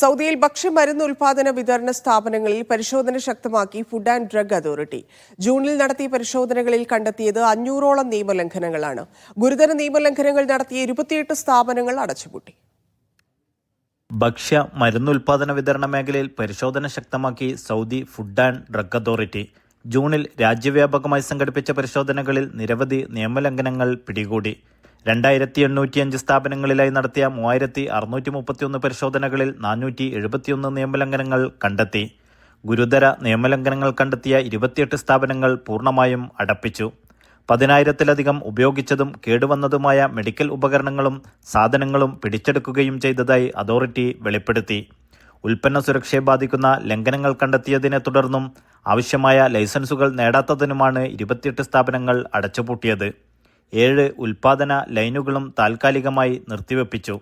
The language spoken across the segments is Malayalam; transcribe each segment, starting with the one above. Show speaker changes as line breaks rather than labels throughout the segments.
സൗദിയിൽ ഭക്ഷ്യമരുന്ന് ഉൽപാദന വിതരണ സ്ഥാപനങ്ങളിൽ പരിശോധന ശക്തമാക്കി ഫുഡ് ആൻഡ് ഡ്രഗ് അതോറിറ്റി. ജൂണിൽ നടത്തിയ പരിശോധനകളിൽ കണ്ടെത്തിയത് അഞ്ഞൂറോളം നിയമലംഘനങ്ങളാണ്. ഗുരുതര നിയമലംഘനങ്ങൾ നടത്തിയ ഇരുപത്തിയെട്ട് സ്ഥാപനങ്ങൾ അടച്ചുപൂട്ടി.
ഭക്ഷ്യ മരുന്നുൽപാദന വിതരണ മേഖലയിൽ പരിശോധന ശക്തമാക്കി Saudi food and drug authority. ജൂണിൽ രാജ്യവ്യാപകമായി സംഘടിപ്പിച്ച പരിശോധനകളിൽ നിരവധി നിയമലംഘനങ്ങൾ പിടികൂടി. രണ്ടായിരത്തി എണ്ണൂറ്റിയഞ്ച് സ്ഥാപനങ്ങളിലായി നടത്തിയ മൂവായിരത്തി അറുന്നൂറ്റി മുപ്പത്തിയൊന്ന് പരിശോധനകളിൽ നാനൂറ്റി എഴുപത്തിയൊന്ന് നിയമലംഘനങ്ങൾ കണ്ടെത്തി. ഗുരുതര നിയമലംഘനങ്ങൾ കണ്ടെത്തിയ ഇരുപത്തിയെട്ട് സ്ഥാപനങ്ങൾ പൂർണമായും അടപ്പിച്ചു. പതിനായിരത്തിലധികം ഉപയോഗിച്ചതും കേടുവന്നതുമായ മെഡിക്കൽ ഉപകരണങ്ങളും സാധനങ്ങളും പിടിച്ചെടുക്കുകയും ചെയ്തതായി അതോറിറ്റി വെളിപ്പെടുത്തി. ഉൽപ്പന്ന സുരക്ഷയെ ബാധിക്കുന്ന ലംഘനങ്ങൾ കണ്ടെത്തിയതിനെ തുടർന്നും ആവശ്യമായ ലൈസൻസുകൾ നേടാത്തതിനുമാണ് ഇരുപത്തിയെട്ട് സ്ഥാപനങ്ങൾ അടച്ചുപൂട്ടിയത്. ഏഴ് ഉൽപാദന ലൈനുകളും താൽക്കാലികമായി നിർത്തിവെപ്പിച്ചു.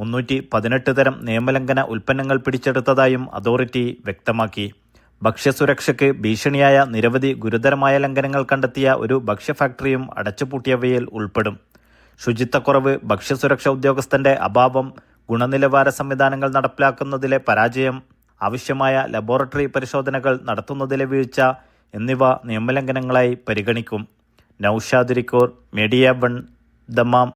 മുന്നൂറ്റി പതിനെട്ട് തരം നിയമലംഘന ഉൽപ്പന്നങ്ങൾ പിടിച്ചെടുത്തതായും അതോറിറ്റി വ്യക്തമാക്കി. ഭക്ഷ്യസുരക്ഷയ്ക്ക് ഭീഷണിയായ നിരവധി ഗുരുതരമായ ലംഘനങ്ങൾ കണ്ടെത്തിയ ഒരു ഭക്ഷ്യ ഫാക്ടറിയും അടച്ചുപൂട്ടിയവയിൽ ഉൾപ്പെടും. ശുചിത്വക്കുറവ് ഭക്ഷ്യസുരക്ഷ ഉദ്യോഗസ്ഥന്റെ അഭാവം ഗുണനിലവാര സംവിധാനങ്ങൾ നടപ്പിലാക്കുന്നതിലെ പരാജയം ആവശ്യമായ ലബോറട്ടറി പരിശോധനകൾ നടത്തുന്നതിലെ വീഴ്ച എന്നിവ നിയമലംഘനങ്ങളായി പരിഗണിക്കും. നൌഷാദ് റിക്കോർ മീഡിയ വൺ ദമാം.